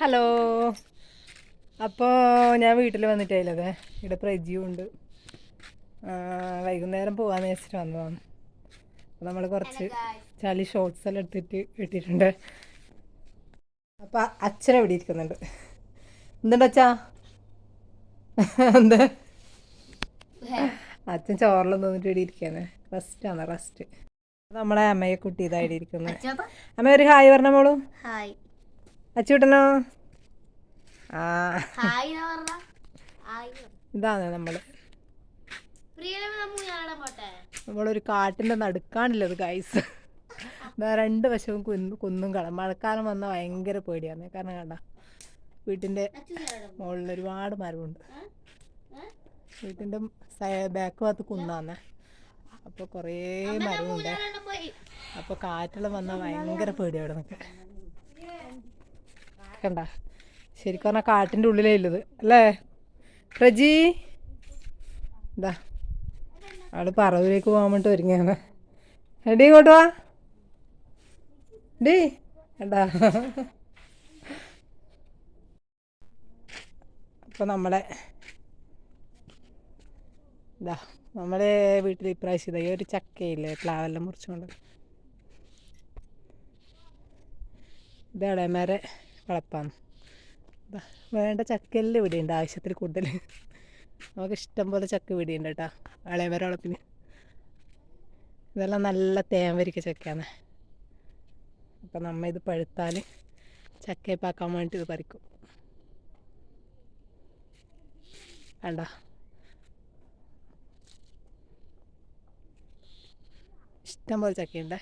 Hello. അപ്പോൾ ഞാൻ വീട്ടിൽ വന്നിട്ടായില്ലത് ഇവിടെ പ്രജിയും ഉണ്ട്. വൈകുന്നേരം പോകാമെന്ന് വെച്ചിട്ട് വന്നതാണ്. അപ്പോൾ നമ്മൾ കുറച്ച് ചളി ഷോർട്ട്സ് എല്ലാം എടുത്തിട്ട് ഇട്ടിട്ടുണ്ട്. അപ്പോൾ അച്ഛൻ ഇവിടെ ഇരിക്കുന്നുണ്ട്. എന്തുണ്ട് അച്ഛാ? എന്ത്? അച്ഛൻ ചോറിലൊന്നും തോന്നിട്ട് ഇവിടെ റെസ്റ്റ് ആണ് റെസ്റ്റ് നമ്മളെ അമ്മയെ കുട്ടി ഇതായിട്ട് ഇരിക്കുന്നത് അമ്മ ഒരു ഹായ് പറഞ്ഞ മോളും. ഹായ്. അച്ചൂട്ടനോ? ആ. ഇതാണ് നമ്മൾ പ്രിയലമ നമ്മ ഞാനാ പോട്ടെ? നമ്മളൊരു കാട്ടിന്റെ നടുക്കാണുള്ളത് ഗൈസ് രണ്ട് വശവും കുന്നും കുന്നും കടം മഴക്കാലം വന്നാൽ ഭയങ്കര പേടിയാണ്. കാരണം കണ്ട വീട്ടിന്റെ മുകളിൽ ഒരുപാട് മരമുണ്ട്. വീട്ടിന്റെ ബാക്ക് ഭാഗത്ത് കുന്നാന്ന്. അപ്പോൾ കുറേ മരമുണ്ട്. അപ്പൊ അപ്പോൾ കാറ്റെല്ലാം വന്നാൽ ഭയങ്കര പേടിയാണ് അവിടെ നിൽക്കുക കണ്ട ശരിക്കും പറഞ്ഞാൽ കാട്ടിന്റെ ഉള്ളിലേ ഉള്ളത്. അല്ലേ? പ്രജി. എന്താ ആൾ പറവിലേക്ക് പോകാൻ വേണ്ടി ഒരുങ്ങിയാണ്. എടി ഇങ്ങോട്ട് വാ. ഡി എടാ. അപ്പോൾ നമ്മളെ ഇതാ നമ്മുടെ വീട്ടിൽ ഇപ്രാവശ്യം ഇതായി ഒരു ചക്കയില്ലേ പ്ലാവെല്ലാം മുറിച്ചുകൊണ്ട്. ഇതാണ് ഇളയമാരെ വളപ്പാണ് വേണ്ട ചക്കയെല്ലാം ഇവിടെ ഉണ്ട് ആവശ്യത്തിൽ കൂടുതൽ. നമുക്ക് ഇഷ്ടം പോലെ ചക്ക ഇവിടെ ഉണ്ട് കേട്ടോ വളപ്പിന്. ഇതെല്ലാം നല്ല തേൻ ചക്കയാണ്. അപ്പം നമ്മ ഇത് പഴുത്താൽ ചക്കയപ്പാക്കാൻ വേണ്ടിയിട്ട് ഇത് പറിക്കും. വേണ്ട ഇഷ്ടം പോലെ ചക്കയുണ്ട്.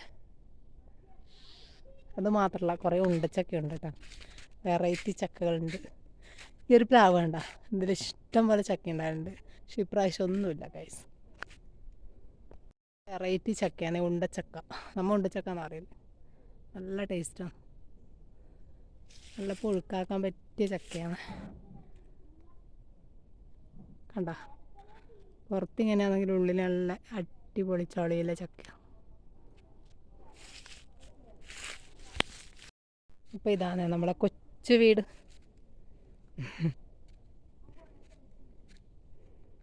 അത് മാത്രമല്ല കുറേ ഉണ്ടച്ചക്കയുണ്ട് കേട്ടോ. വെറൈറ്റി ചക്കകളുണ്ട്. ഈ ഒരു പ്ലാവ് വേണ്ട ഇതിൽ ഇഷ്ടം പോലെ ചക്ക ഉണ്ടായിട്ടുണ്ട് പക്ഷെ ഇപ്രാവശ്യം ഒന്നുമില്ല കൈസ് വെറൈറ്റി ചക്കയാണ് ഉണ്ടച്ചക്ക നമ്മൾ ഉണ്ടച്ചക്ക എന്ന് അറിയില്ല നല്ല ടേസ്റ്റാണ് നല്ല പുഴുക്കാക്കാൻ പറ്റിയ ചക്കയാണ്. കണ്ട? പുറത്തിങ്ങനെയാണെങ്കിൽ ഉള്ളിൽ നല്ല അടിപൊളി ചളിയിലെ ചക്ക. അപ്പോൾ ഇതാണ് നമ്മളെ കൊച്ചു വീട്.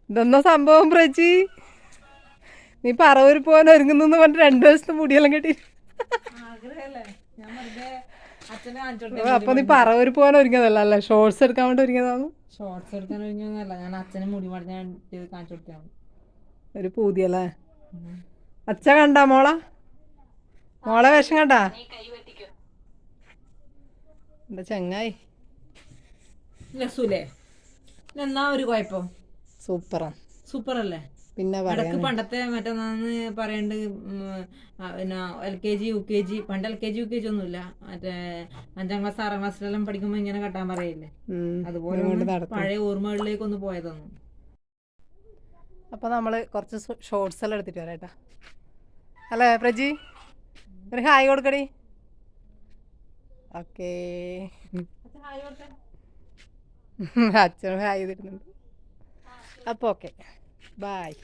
ഇതെന്നാ സംഭവം പ്രജി? നീ പറവൂർ പോകാൻ ഒരുങ്ങുന്നു പറഞ്ഞിട്ട് രണ്ടു ദിവസത്തെ മുടിയെല്ലാം കെട്ടി. അപ്പൊ നീ പറവൂർ പോകാൻ ഒരുങ്ങിയതല്ല അല്ലേ? ഷോർട്സ് എടുക്കാൻ വേണ്ടി ഒരുങ്ങിയതാണ് ഷോർട്സ് എടുക്കാൻ ഒരുങ്ങുന്നല്ല ഞാൻ അച്ഛനെ മുടി മടഞ്ഞാൻ കാണിച്ചു കൊടുത്താണ് ഒരു പൂതിയല്ലേ? അച്ഛ കണ്ടാ മോള? മോളെ വേഷം കണ്ടാ? എന്താ ചങ്ങായി? രസൂലേ. എന്നാ ഒരു കുഴപ്പം. സൂപ്പറാ. സൂപ്പർ അല്ലേ പിന്നെ ഇടയ്ക്ക് പണ്ടത്തെ മറ്റന്നാന്ന് പറയണ്ട് പിന്നെ L K G U K G പണ്ട് L K G U K G ഒന്നുമില്ല. മറ്റേ അഞ്ചാം ക്ലാസ് ആറാം ക്ലാസ്സിലെല്ലാം പഠിക്കുമ്പോ ഇങ്ങനെ കെട്ടാൻ പറയില്ലേ? അതുപോലെ പഴയ ഓർമ്മകളിലേക്ക് ഒന്ന് പോയതൊന്നും. അപ്പൊ നമ്മൾ കുറച്ച് ഷോർട്സ് എല്ലാം എടുത്തിട്ട് വരാം കേട്ടോ. അല്ലേ പ്രജി? ഒരു ഹായ് കൊടുക്കടി. ഓക്കേ. അച്ഛനും ഹായ് തരുന്നുണ്ട് അപ്പോൾ ഓക്കെ. ബായ്